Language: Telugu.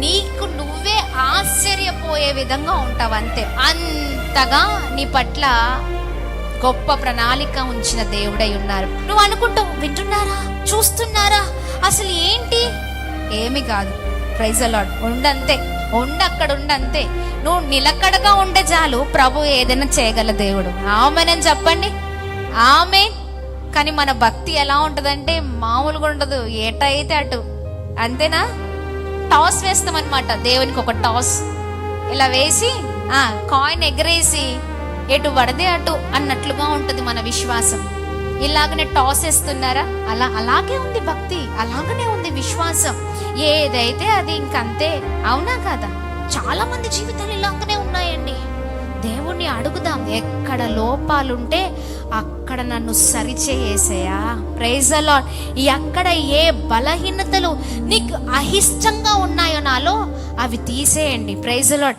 నీకు నువ్వే ఆశ్చర్యపోయే విధంగా ఉంటావు అంతే. అంతగా నీ పట్ల గొప్ప ప్రణాళిక ఉంచిన దేవుడై ఉన్నారు. నువ్వు అనుకుంటావు వింటున్నారా? చూస్తున్నారా? అసలు ఏంటి? ఏమి కాదు. ప్రైజ్ అలాడ్ ఉండంతే. ఉండ అక్కడ ఉండంతే నువ్వు నిలకడగా ఉండే చాలు ప్రభు ఏదైనా చేయగల దేవుడు. ఆమెనని చెప్పండి. ఆమె కానీ మన భక్తి ఎలా ఉంటుందంటే మామూలుగా ఉండదు. ఏటైతే అటు. అంతేనా? టాస్ వేస్తాం అనమాట దేవునికి ఒక టాస్. ఇలా వేసి ఆ కాయిన్ ఎగరేసి ఎటు పడితే అటు అన్నట్లుగా ఉంటుంది మన విశ్వాసం. ఇలాగనే టాస్ వేస్తున్నారా? అలా అలాగే ఉంది భక్తి. అలాగనే ఉంది విశ్వాసం. ఏదైతే అది ఇంకంతే. అవునా కదా? చాలా మంది జీవితాలు ఇలాగనే ఉన్నాయండి. దేవుణ్ణి అడుగుదాం. ఎక్కడ లోపాలుంటే అక్కడ నన్ను సరిచేయేసయా ప్రైజ్ ఈ ఎక్కడ ఏ బలహీనతలు నీకు అహిష్టంగా ఉన్నాయో నాలో అవి తీసేయండి. ప్రైజ్ అలాడ్